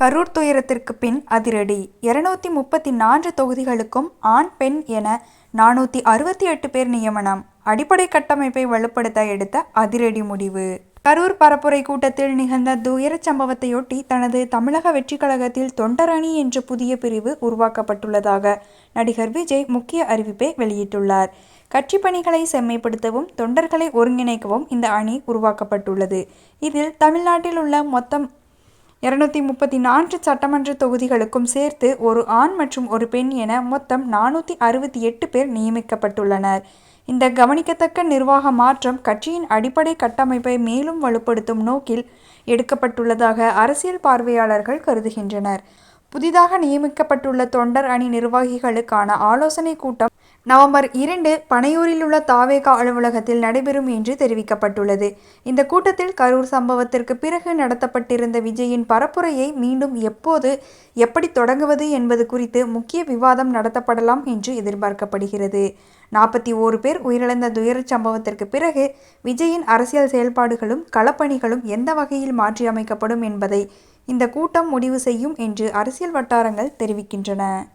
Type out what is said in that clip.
கரூர் துயரத்திற்கு பின் அதிரடி. இருநூத்தி முப்பத்தி நான்கு தொகுதிகளுக்கும் ஆண் பெண் என நானூற்றி அறுபத்தி எட்டு பேர் நியமனம். அடிப்படை கட்டமைப்பை வலுப்படுத்த எடுத்த அதிரடி முடிவு. கரூர் பரப்புரை கூட்டத்தில் நிகழ்ந்த துயரச் சம்பவத்தையொட்டி தனது தமிழக வெற்றிக் கழகத்தில் தொண்டரணி என்ற புதிய பிரிவு உருவாக்கப்பட்டுள்ளதாக நடிகர் விஜய் முக்கிய அறிவிப்பை வெளியிட்டுள்ளார். கட்சி பணிகளை செம்மைப்படுத்தவும் தொண்டர்களை ஒருங்கிணைக்கவும் இந்த அணி உருவாக்கப்பட்டுள்ளது. இதில் தமிழ்நாட்டில் உள்ள மொத்தம் இருநூத்தி முப்பத்தி நான்கு சட்டமன்ற தொகுதிகளுக்கும் சேர்த்து ஒரு ஆண் மற்றும் ஒரு பெண் என மொத்தம் நானூற்றி அறுபத்தி எட்டு பேர் நியமிக்கப்பட்டுள்ளனர். இந்த கவனிக்கத்தக்க நிர்வாக மாற்றம் கட்சியின் அடிப்படை கட்டமைப்பை மேலும் வலுப்படுத்தும் நோக்கில் எடுக்கப்பட்டுள்ளதாக அரசியல் பார்வையாளர்கள் கருதுகின்றனர். புதிதாக நியமிக்கப்பட்டுள்ள தொண்டர் அணி நிர்வாகிகளுக்கான ஆலோசனை கூட்டம் நவம்பர் இரண்டு பனையூரில் உள்ள தாவேகா அலுவலகத்தில் நடைபெறும் என்று தெரிவிக்கப்பட்டுள்ளது. இந்த கூட்டத்தில் கரூர் சம்பவத்திற்கு பிறகு நடத்தப்பட்டிருந்த விஜயின் பரப்புரையை மீண்டும் எப்போது எப்படி தொடங்குவது என்பது குறித்து முக்கிய விவாதம் நடத்தப்படலாம் என்று எதிர்பார்க்கப்படுகிறது. நாற்பத்தி ஓரு பேர் உயிரிழந்த துயரச் சம்பவத்திற்கு பிறகு விஜயின் அரசியல் செயல்பாடுகளும் களப்பணிகளும் எந்த வகையில் மாற்றியமைக்கப்படும் என்பதை இந்த கூட்டம் முடிவு செய்யும் என்று அரசியல் வட்டாரங்கள் தெரிவிக்கின்றன.